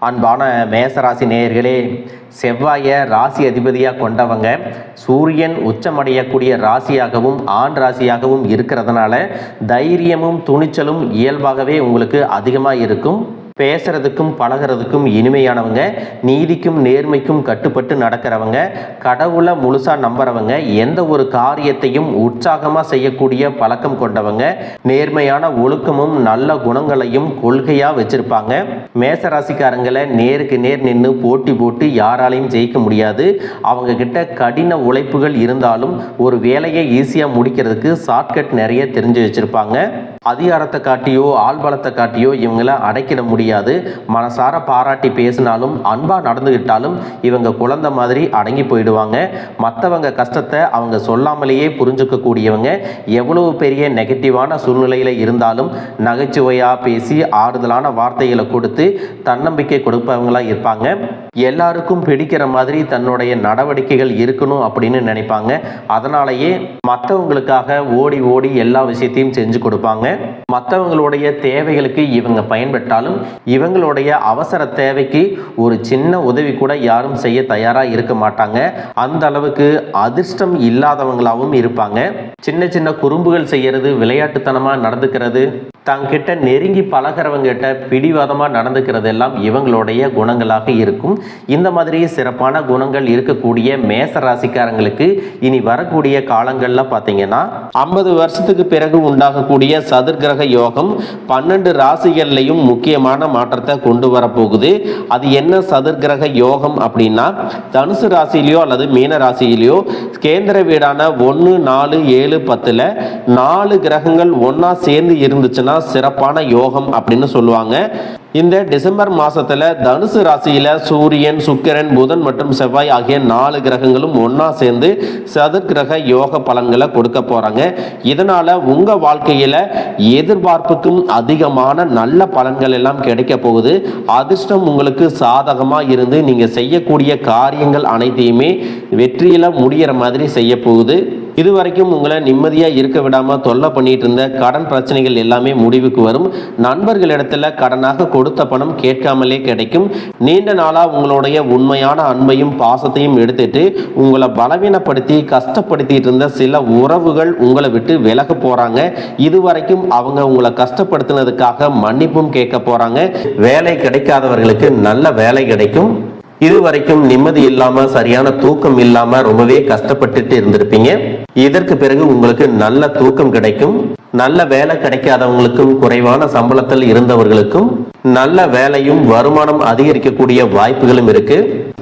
அன்பான மேசராசி நேயர்களே செவ்வாயை ராசி அதிபதியாக கொண்டவங்க சூரியன் உச்சமடையக்கூடிய ராசியாகவும் ஆண் ராசியாகவும் இருக்கிறதுனால தைரியமும் துணிச்சலும் இயல்பாகவே உங்களுக்கு அதிகமாக இருக்கும் பேசுறதுக்கும் பழகிறதுக்கும் இனிமையானவங்க நீதிக்கும் நேர்மைக்கும் கட்டுப்பட்டு நடக்கிறவங்க கடவுளை முழுசாக நம்புறவங்க எந்த ஒரு காரியத்தையும் உற்சாகமாக செய்யக்கூடிய பழக்கம் கொண்டவங்க நேர்மையான ஒழுக்கமும் நல்ல குணங்களையும் கொள்கையாக வச்சிருப்பாங்க. மேசராசிக்காரங்களை நேருக்கு நேர் நின்று போட்டி போட்டு யாராலையும் ஜெயிக்க முடியாது. அவங்க கிட்ட கடின உழைப்புகள் இருந்தாலும் ஒரு வேலையை ஈஸியாக முடிக்கிறதுக்கு ஷார்ட்கட் நிறைய தெரிஞ்சு வச்சுருப்பாங்க. அதிகாரத்தை காட்டியோ ஆள்பலத்தை காட்டியோ இவங்கள அடைக்கிட முடியாது. மனசார பாராட்டி பேசினாலும் அன்பாக நடந்துக்கிட்டாலும் இவங்க குழந்தை மாதிரி அடங்கி போயிடுவாங்க. மற்றவங்க கஷ்டத்தை அவங்க சொல்லாமலேயே புரிஞ்சுக்கக்கூடியவங்க எவ்வளவு பெரிய நெகட்டிவான சூழ்நிலையில் இருந்தாலும் நகைச்சுவையாக பேசி ஆறுதலான வார்த்தைகளை கொடுத்து தன்னம்பிக்கை கொடுப்பவங்களாக இருப்பாங்க. எல்லாருக்கும் பிடிக்கிற மாதிரி தன்னுடைய நடவடிக்கைகள் இருக்கணும் அப்படின்னு நினைப்பாங்க. அதனாலேயே மற்றவங்களுக்காக ஓடி ஓடி எல்லா விஷயத்தையும் செஞ்சு கொடுப்பாங்க. மற்றவங்களுடைய தேவைகளுக்கு இவங்க பயன்பட்டாலும் இவங்களுடைய அவசர தேவைக்கு ஒரு சின்ன உதவி கூட யாரும் செய்ய தயாராக இருக்க மாட்டாங்க. அந்த அளவுக்கு அதிர்ஷ்டம் இல்லாதவங்களாகவும் இருப்பாங்க. சின்ன சின்ன குறும்புகள் செய்யறது விளையாட்டுத்தனமாக நடந்துக்கிறது தங்கிட்ட நெருங்கி பழகிறவங்கிட்ட பிடிவாதமாக நடந்துக்கிறது எல்லாம் இவங்களுடைய குணங்களாக இருக்கும். இந்த மாதிரி சிறப்பான குணங்கள் இருக்கக்கூடிய மேச ராசிக்காரங்களுக்கு இனி வரக்கூடிய காலங்களில் பார்த்தீங்கன்னா ஐம்பது வருஷத்துக்கு பிறகு உண்டாகக்கூடிய சதுர்கிரக யோகம் பன்னெண்டு ராசிகள்லையும் முக்கியமான மாற்றத்தை கொண்டு வரப்போகுது. அது என்ன சதுர்கிரக யோகம் அப்படின்னா தனுசு ராசியிலையோ அல்லது மீன ராசியிலையோ கேந்திர வீடான ஒன்று நாலு ஏழு பத்தில் நாலு கிரகங்கள் ஒன்றா சேர்ந்து இருந்துச்சுன்னா சிறப்பான யோகம் அப்படின்னு சொல்லுவாங்க. இந்த டிசம்பர் மாசத்துல தனுசு ராசியில சூரியன் சுக்கிரன் புதன் மற்றும் செவ்வாய் ஆகிய நாலு கிரகங்களும் ஒன்னா சேர்ந்து சதுர்கிரக யோக பலன்களை கொடுக்க போறாங்க. இதனால உங்க வாழ்க்கையில எதிர்பார்ப்புக்கும் அதிகமான நல்ல பலன்கள் எல்லாம் கிடைக்க போகுது. அதிர்ஷ்டம் உங்களுக்கு சாதகமா இருந்து நீங்க செய்யக்கூடிய காரியங்கள் அனைத்தையுமே வெற்றியில முடியிற மாதிரி செய்ய போகுது. இதுவரைக்கும் உங்களை நிம்மதியாக இருக்க விடாமல் தொல்லை பண்ணிட்டு இருந்த கடன் பிரச்சனைகள் எல்லாமே முடிவுக்கு வரும். நண்பர்களிடத்துல கடனாக கொடுத்த பணம் கேட்காமலே கிடைக்கும். நீண்ட நாளாக உங்களுடைய உண்மையான அன்பையும் பாசத்தையும் எடுத்துட்டு உங்களை பலவீனப்படுத்தி கஷ்டப்படுத்திட்டு இருந்த சில உறவுகள் உங்களை விட்டு விலக போறாங்க. இதுவரைக்கும் அவங்க உங்களை கஷ்டப்படுத்தினதுக்காக மன்னிப்பும் கேட்க போறாங்க. வேலை கிடைக்காதவர்களுக்கு நல்ல வேலை கிடைக்கும். இது வரைக்கும் நிம்மதி இல்லாம சரியான தூக்கம் இல்லாம ரொம்பவே கஷ்டப்பட்டுட்டு இருந்திருப்பீங்க. இதற்கு பிறகு உங்களுக்கு நல்ல தூக்கம் கிடைக்கும். நல்ல வேலை கிடைக்காதவங்களுக்கும் குறைவான சம்பளத்தில் இருந்தவர்களுக்கும் நல்ல வேலையும் வருமானம் அதிகரிக்கக்கூடிய வாய்ப்புகளும் இருக்கு.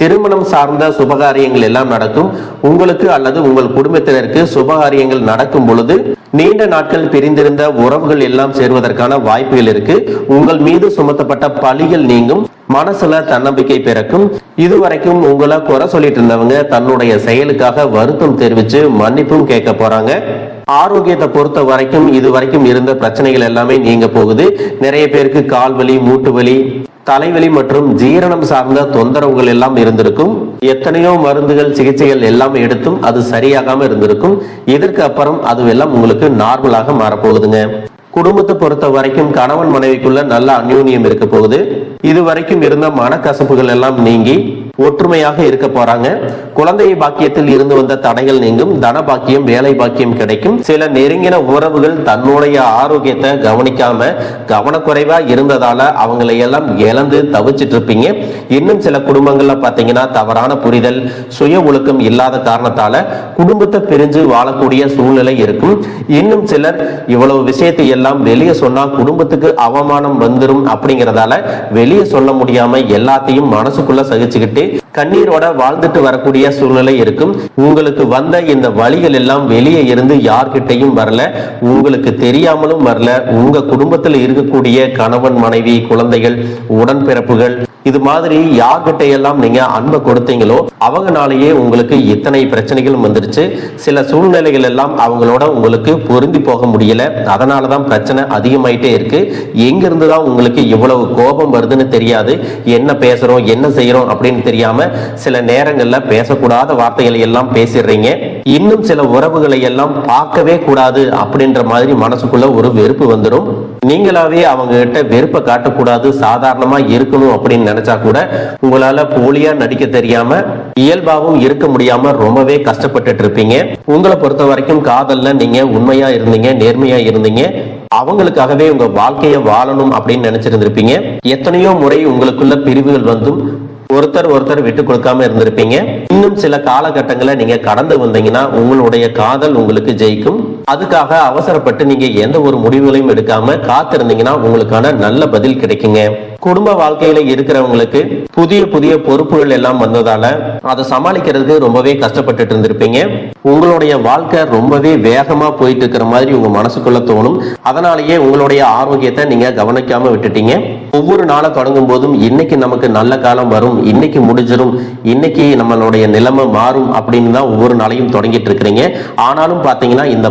திருமணம் சார்ந்த சுபகாரியங்கள் எல்லாம் நடக்கும். உங்களுக்கு அல்லது உங்கள் குடும்பத்தினருக்கு சுபகாரியங்கள் நடக்கும் பொழுது நீண்ட நாட்கள் பிரிந்திருந்த உறவுகள் எல்லாம் சேர்வதற்கான வாய்ப்புகள் இருக்கு. உங்கள் மீது சுமத்தப்பட்ட பழிகள் நீங்கும். மனசுல தன்னம்பிக்கை பிறக்கும். இதுவரைக்கும் உங்களை குறை சொல்லிட்டு இருந்தவங்க தன்னுடைய செயலுக்காக வருத்தம் தெரிவிச்சு மன்னிப்பும் கேட்க போறாங்க. ஆரோக்கியத்தை பொறுத்த வரைக்கும் இது வரைக்கும் இருந்த பிரச்சனைகள் எல்லாமே நீங்க போகுது. நிறைய பேருக்கு கால் வலி மூட்டு வலி தலைவலி மற்றும் ஜீரணம் சார்ந்த தொந்தரவுகள் எல்லாம் இருந்திருக்கும். எத்தனையோ மருந்துகள் சிகிச்சைகள் எல்லாம் எடுத்தும் அது சரியாகாம இருந்திருக்கும். இதற்கு அப்புறம் அதுவெல்லாம் உங்களுக்கு நார்மலாக மாறப்போகுதுங்க? குடும்பத்தை பொறுத்த வரைக்கும் கணவன் மனைவிக்குள்ள நல்ல அந்யூன்யம் இருக்க போகுது. இது வரைக்கும் இருந்த மனக்கசப்புகள் எல்லாம் நீங்கி ஒற்றுமையாக இருக்க போறாங்க. குழந்தை பாக்கியத்தில் இருந்து வந்த தடைகள் நீங்கும். தன பாக்கியம் வேலை பாக்கியம் கிடைக்கும். சில நெருங்கின உறவுகள் தன்னுடைய ஆரோக்கியத்தை கவனிக்காம கவனக்குறைவா இருந்ததால அவங்களை எல்லாம் இழந்து தவிச்சிட்டு இருப்பீங்க. இன்னும் சில குடும்பங்கள்ல பாத்தீங்கன்னா தவறான புரிதல் சுய ஒழுக்கம் இல்லாத காரணத்தால குடும்பத்தை பிரிஞ்சு வாழக்கூடிய சூழ்நிலை இருக்கும். இன்னும் சிலர் இவ்வளவு விஷயத்தை எல்லாம் வெளியே சொன்னா குடும்பத்துக்கு அவமானம் வந்துடும் அப்படிங்கிறதால வெளியே சொல்ல முடியாம எல்லாத்தையும் மனசுக்குள்ள சகிச்சுக்கிட்டு கண்ணீரோட வாழ்ந்துட்டு வரக்கூடிய சூழ்நிலை இருக்கும். உங்களுக்கு வந்த இந்த வழிகள் எல்லாம் வெளியே இருந்து யார்கிட்டையும் வரல. உங்களுக்கு தெரியாமலும் வரல. உங்க குடும்பத்தில் இருக்கக்கூடிய கணவன் மனைவி குழந்தைகள் உடன்பிறப்புகள் இது மாதிரி யார்கிட்ட எல்லாம் நீங்க அன்பை கொடுத்தீங்களோ அவங்கனாலேயே உங்களுக்கு இத்தனை பிரச்சனைகளும் வந்துருச்சு. சில சூழ்நிலைகள் எல்லாம் அவங்களோட உங்களுக்கு பொருந்தி போக முடியல. அதனாலதான் பிரச்சனை அதிகமாயிட்டே இருக்கு. எங்கிருந்து தான் உங்களுக்கு இவ்வளவு கோபம் வருதுன்னு தெரியாது. என்ன பேசுறோம் என்ன செய்யறோம் அப்படின்னு தெரியாம சில நேரங்கள்ல பேசக்கூடாத வார்த்தைகளை எல்லாம் பேசிடுறீங்க. இன்னும் சில உறவுகளை எல்லாம் பார்க்கவே கூடாது அப்படின்ற மாதிரி மனசுக்குள்ள ஒரு வெறுப்பு வந்துடும் நீங்களாவே அவங்க கிட்ட வெறுப்பை காட்டக்கூடாது சாதாரணமா இருக்கணும் அப்படின்னு நினைச்சா கூட உங்களால போலியா நடிக்க தெரியாம இயல்பாவும் இருக்க முடியாம ரொம்பவே கஷ்டப்பட்டுட்டு இருப்பீங்க. உங்களை பொறுத்த வரைக்கும் காதல்ல நீங்க உண்மையா இருந்தீங்க நேர்மையா இருந்தீங்க. அவங்களுக்காகவே உங்க வாழ்க்கைய வாழணும் அப்படின்னு நினைச்சிருந்திருப்பீங்க. எத்தனையோ முறை உங்களுக்குள்ள பிரிவுகள் வந்தும் ஒருத்தர் ஒருத்தர் விட்டு கொடுக்காம இருந்திருப்பீங்க. இன்னும் சில காலகட்டங்களை நீங்க கடந்து வந்தீங்கன்னா உங்களுடைய காதல் உங்களுக்கு ஜெயிக்கும். அதுக்காக அவசரப்பட்டு நீங்க எந்த ஒரு முடிவுகளையும் எடுக்காம காத்திருந்தீங்கன்னா உங்களுக்கான நல்ல பதில் கிடைக்குங்க. குடும்ப வாழ்க்கையில இருக்கிறவங்களுக்கு புதிய புதிய பொறுப்புகள் எல்லாம் வந்ததால அதை சமாளிக்கிறதுக்கு ரொம்பவே கஷ்டப்பட்டுட்டு இருந்திருப்பீங்க. உங்களுடைய வாழ்க்கை ரொம்பவே வேகமா போயிட்டு இருக்கிற மாதிரி உங்க மனசுக்குள்ள தோணும். அதனாலேயே உங்களுடைய ஆரோக்கியத்தை நீங்க கவனிக்காம விட்டுட்டீங்க. ஒவ்வொரு நாளை தொடங்கும் போதும் இன்னைக்கு நமக்கு நல்ல காலம் வரும். இன்னைக்கு முடிஞ்சிடும் இன்னைக்கு நம்மளுடைய நிலைமை மாறும் அப்படின்னு தான் ஒவ்வொரு நாளையும் தொடங்கிட்டு இருக்கிறீங்க. ஆனாலும் பாத்தீங்கன்னா இந்த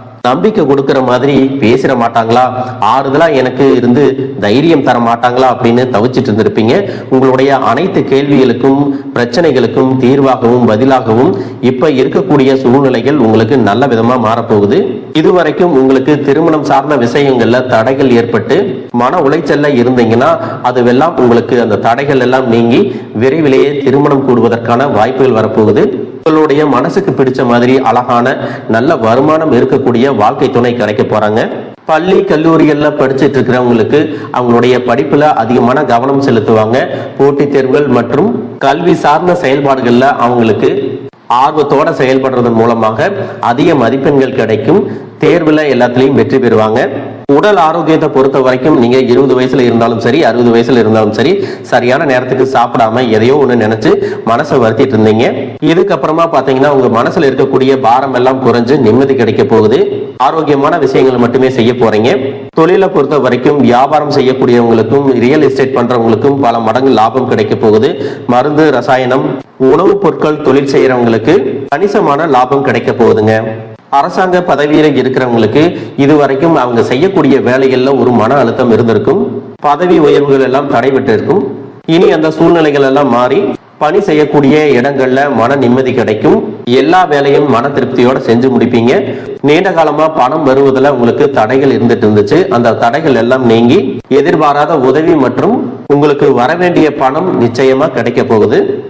நம்பிக்கை கொடுக்கிற மாதிரி பேசிட மாட்டாங்களா? ஆறுதலா எனக்கு இருந்து தைரியம் தர மாட்டாங்களா அப்படின்னு தவிச்சிட்டு இருந்திருப்பீங்க. உங்களுடைய அனைத்து கேள்விகளுக்கும் பிரச்சனைகளுக்கும் தீர்வாகவும் பதிலாகவும் இப்ப இருக்கக்கூடிய சூழ்நிலைகள் உங்களுக்கு நல்ல விதமா மாறப்போகுது. இதுவரைக்கும் உங்களுக்கு திருமணம் சார்ந்த விஷயங்கள்ல தடைகள் ஏற்பட்டு மன உளைச்சல்ல இருந்தீங்கன்னா அதுவெல்லாம் உங்களுக்கு அந்த தடைகள் எல்லாம் நீங்கி விரைவிலேயே திருமணம் கூடுவதற்கான வாய்ப்புகள் வரப்போகுது. உங்களுடைய மனசுக்கு பிடிச்ச மாதிரி அழகான நல்ல வருமானம் இருக்கக்கூடிய வாழ்க்கை துணை கிடைக்க போறாங்க. பள்ளி கல்லூரிகள்ல படிச்சுட்டு இருக்கிறவங்களுக்கு அவங்களுடைய படிப்புல அதிகமான கவனம் செலுத்துவாங்க. போட்டித் தேர்வுகள் மற்றும் கல்வி சார்ந்த செயல்பாடுகள்ல அவங்களுக்கு ஆர்வத்தோட செயல்படுறதன் மூலமாக அதிக மதிப்பெண்கள் கிடைக்கும். தேர்வுல எல்லாத்துலயும் வெற்றி பெறுவாங்க. உடல் ஆரோக்கியத்தை பொறுத்த வரைக்கும் நீங்க இருபது வயசுல இருந்தாலும் சரி அறுபது வயசுல இருந்தாலும் சரி சரியான நேரத்துக்கு சாப்பிடாம எதையோ ஒண்ணு நினைச்சு மனசை வருத்திட்டு இருந்தீங்க. இதுக்கப்புறமா பாத்தீங்கன்னா உங்க மனசுல இருக்கக்கூடிய பாரம் எல்லாம் குறைஞ்சு நிம்மதி கிடைக்க போகுது. ஆரோக்கியமான விஷயங்களை மட்டுமே செய்ய போறீங்க. தொழிலை பொறுத்த வரைக்கும் வியாபாரம் செய்யக்கூடியவங்களுக்கும் ரியல் எஸ்டேட் பண்றவங்களுக்கும் பல மடங்கு லாபம் கிடைக்க போகுது. மருந்து ரசாயனம் உணவுப் பொருட்கள் தொழில் செய்யறவங்களுக்கு கணிசமான லாபம் கிடைக்க போகுதுங்க. அரசாங்க பதவியில இருக்கிறவங்களுக்கு இதுவரைக்கும் அவங்க செய்யக்கூடிய வேலைகள்ல ஒரு மன அழுத்தம் இருந்திருக்கும். பதவி உயர்வுகள் எல்லாம் தடைபட்டு இருக்கும். இனி அந்த சூழ்நிலைகள் எல்லாம் மாறி பணி செய்யக்கூடிய இடங்கள்ல மன நிம்மதி கிடைக்கும். எல்லா வேலையும் மன திருப்தியோட செஞ்சு முடிப்பீங்க. நீண்ட காலமா பணம் வருவதில் உங்களுக்கு தடைகள் இருந்துட்டு இருந்துச்சு. அந்த தடைகள் எல்லாம் நீங்கி எதிர்பாராத உதவி மற்றும் உங்களுக்கு வர வேண்டிய பணம் நிச்சயமா கிடைக்க போகுது.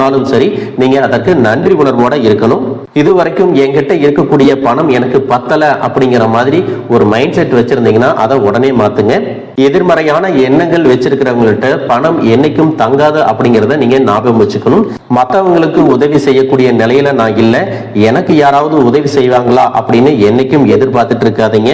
ஆனாலும் சரி நீங்க அதற்கு நன்றி உணர்வோட இருக்கணும். இதுவரைக்கும் என்கிட்ட இருக்கக்கூடிய பணம் எனக்கு பத்தல அப்படிங்கிற மாதிரி ஒரு மைண்ட் செட் வச்சிருந்தீங்கன்னா அதை உடனே மாத்துங்க. எதிர்மறையான எண்ணங்கள் வச்சிருக்கிறவங்கள்ட்ட பணம் என்னைக்கும் தங்காது அப்படிங்கிறத நீங்க ஞாபகம் வச்சுக்கணும். மற்றவங்களுக்கு உதவி செய்யக்கூடிய நிலையில நான் இல்லை. எனக்கு யாராவது உதவி செய்வாங்களா அப்படின்னு என்னைக்கும் எதிர்பார்த்துட்டு இருக்காதீங்க.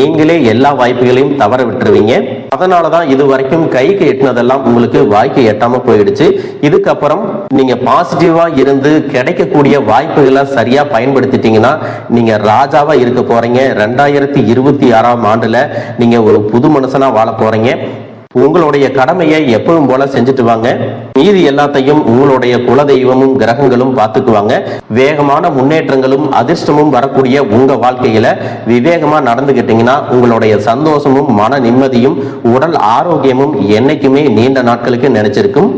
நீங்களே எல்லா வாய்ப்புகளையும் தவற விட்டுருவீங்க. அதனாலதான் இது வரைக்கும் கைக்கு எட்டினதெல்லாம் உங்களுக்கு வாய்க்கு எட்டாம போயிடுச்சு. இதுக்கப்புறம் நீங்க பாசிட்டிவா இருந்து கிடைக்கக்கூடிய வாய்ப்புகளை சரியா பயன்படுத்திட்டீங்கன்னா நீங்க ராஜாவா இருக்க போறீங்க. ரெண்டாயிரத்தி இருபத்தி ஆறாம் ஆண்டுல நீங்க ஒரு புது மனுஷனா வாழ போறீங்க. உங்களுடைய கடமையை எப்பவும் போல செஞ்சுட்டு வாங்க. மீதி எல்லாத்தையும் உங்களுடைய குலதெய்வமும் கிரகங்களும் பார்த்துக்குவாங்க வேகமான முன்னேற்றங்களும் அதிர்ஷ்டமும் வரக்கூடிய உங்க வாழ்க்கையில விவேகமா நடந்துகிட்டீங்கன்னா உங்களுடைய சந்தோஷமும் மன நிம்மதியும் உடல் ஆரோக்கியமும் என்னைக்குமே நீண்ட நாட்களுக்கு நினைச்சிருக்கும்